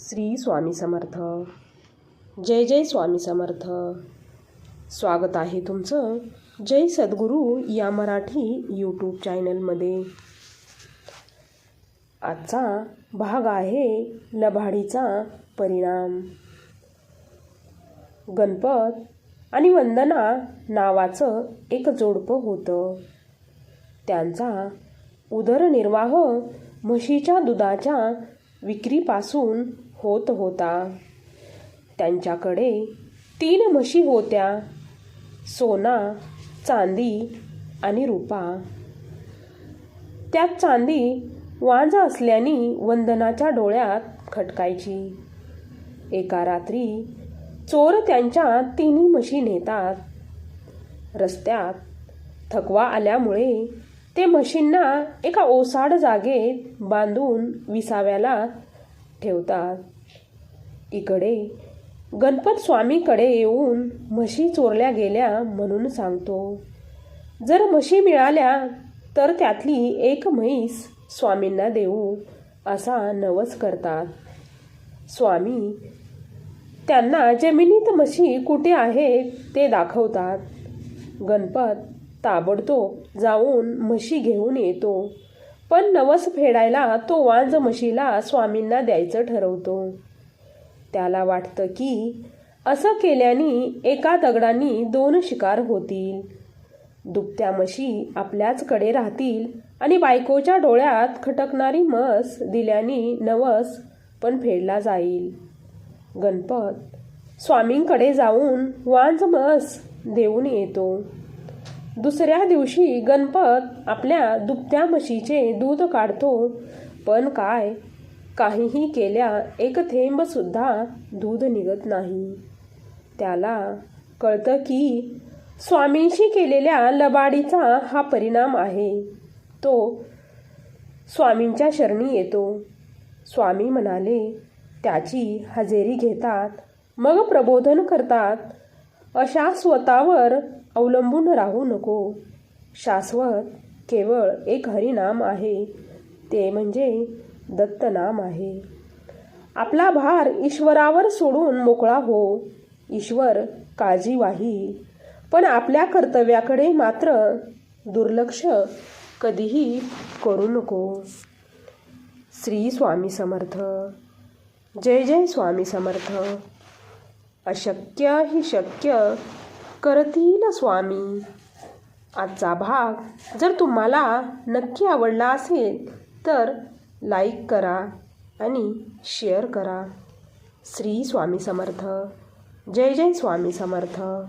श्री स्वामी समर्थ. जय जय स्वामी समर्थ. स्वागत आहे तुमचं. जय सद्गुरू या मराठी यूट्यूब चॅनलमध्ये आजचा भाग आहे लबाडीचा परिणाम. गणपत आणि वंदना नावाचं एक जोडपं होतं. त्यांचा उदरनिर्वाह म्हशीच्या दुधाच्या विक्रीपासून होत होता. त्यांच्याकडे तीन म्हशी होत्या. सोना चांदी आणि रुपा. त्यात चांदी वाज असल्याने वंदनाच्या डोळ्यात खटकायची. एका रात्री चोर त्यांच्या तिन्ही म्हशी नेतात. रस्त्यात थकवा आल्यामुळे ते म्हशींना एका ओसाड जागेत बांधून विसाव्याला ठेवतात. इकडे. गणपत स्वामीकडे येऊन म्हशी चोरल्या गेल्या म्हणून सांगतो. जर म्हशी मिळाल्या तर त्यातली एक म्हैस स्वामींना देऊ असा नवस करतात. स्वामी त्यांना जमिनीत म्हशी कुठे आहेत ते दाखवतात. गणपत ताबडतोब जाऊन म्हशी घेऊन येतो. पण नवस फेडायला तो वांज म्हशीला स्वामींना द्यायचं ठरवतो. त्याला वाटतं की असं केल्याने एका दगडांनी दोन शिकार होतील. दुभत्या म्हशी आपल्याचकडे राहतील आणि बायकोच्या डोळ्यात खटकणारी मस दिल्याने नवस पण फेडला जाईल. गणपत स्वामींकडे जाऊन वांज मस देऊन येतो. दुसऱ्या दिवशी गणपत आपल्या दुभत्या म्हशीचे दूध काढतो. पण काय काहीही केल्या एक थेंबसुद्धा दूध निघत नाही. त्याला कळतं की स्वामींशी केलेल्या लबाडीचा हा परिणाम आहे. तो स्वामींच्या शरणी येतो. स्वामी म्हणाले त्याची हजेरी घेतात मग प्रबोधन करतात. अशा स्वतःवर अवलंबून राहू नको. शाश्वत केवळ एक हरिनाम आहे. ते म्हणजे दत्तनाम आहे. आपला भार ईश्वरावर सोडून मोकळा हो. ईश्वर काळजी वाही पण आपल्या कर्तव्याकडे मात्र दुर्लक्ष कधीही करू नको. श्री स्वामी समर्थ. जय जय स्वामी समर्थ. अशक्य ही शक्य करतील स्वामी. आजचा भाग जर तुम्हाला नक्की आवडला असेल तर लाईक करा आणि शेअर करा. श्री स्वामी समर्थ. जय जय स्वामी समर्थ.